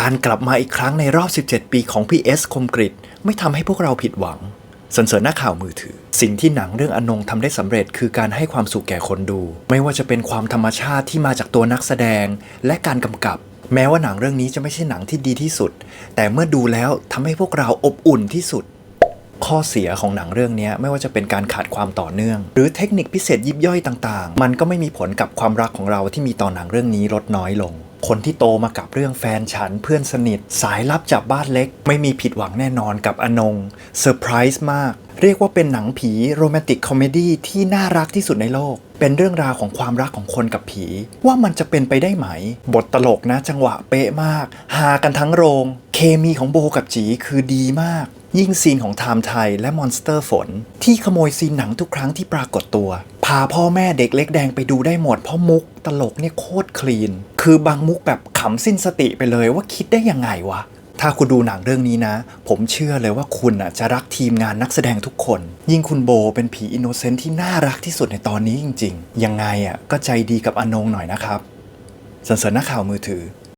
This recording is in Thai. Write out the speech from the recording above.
การกลับมาอีกครั้งในรอบ 17 ปีของพี่เอสคมกริตไม่ทำให้พวกเราผิดหวังสรรเสริญหน้าข่าวมือถือ สิ่งที่หนังเรื่องอนงทำได้สำเร็จคือการให้ความสุขแก่คนดู ไม่ว่าจะเป็นความธรรมชาติที่มาจากตัวนักแสดง และการกำกับ แม้ว่าหนังเรื่องนี้จะไม่ใช่หนังที่ดีที่สุด แต่เมื่อดูแล้วทำให้พวกเราอบอุ่นที่สุด ข้อเสียของหนังเรื่องนี้ไม่ว่าจะเป็นการขาดความต่อเนื่อง หรือเทคนิคพิเศษยิบย่อยต่างๆ มันก็ไม่มีผลกับความรักของเราที่มีต่อหนังเรื่องนี้ลดน้อยลง คนที่โตมากับเรื่องแฟนฉันเพื่อนสนิท สายลับจากบ้านเล็ก ไม่มีผิดหวังแน่นอนกับอนงเซอร์ไพรส์มาก เรียกว่าเป็นหนังผีโรแมนติกคอมเมดี้ที่น่ารักที่สุดในโลก เป็นเรื่องราวของความรักของคนกับผี ว่ามันจะเป็นไปได้ไหม บทตลกนะจังหวะเป๊ะมากฮากันทั้งโรง เคมีของโบกับจีคือดีมาก ยิ่งซีนของไทม์ไทยและมอนสเตอร์ฝน ที่ขโมยซีนหนังทุกครั้งที่ปรากฏตัว พาพ่อแม่เด็กเล็กแดงไปดูได้หมดเพราะมุกตลกเนี่ยโคตรคลีน คือบางมุกแบบขำสิ้นสติไปเลยว่าคิดได้ยังไงวะ ถ้าคุณดูหนังเรื่องนี้นะ ผมเชื่อเลยว่าคุณอะจะรักทีมงานนักแสดงทุกคน ยิ่งคุณโบเป็นผีอินโนเซนต์ที่น่ารักที่สุดในตอนนี้จริง ๆ ยังไงอะก็ใจดีกับอนงหน่อยนะครับสรรเสริญนักข่าวมือถือ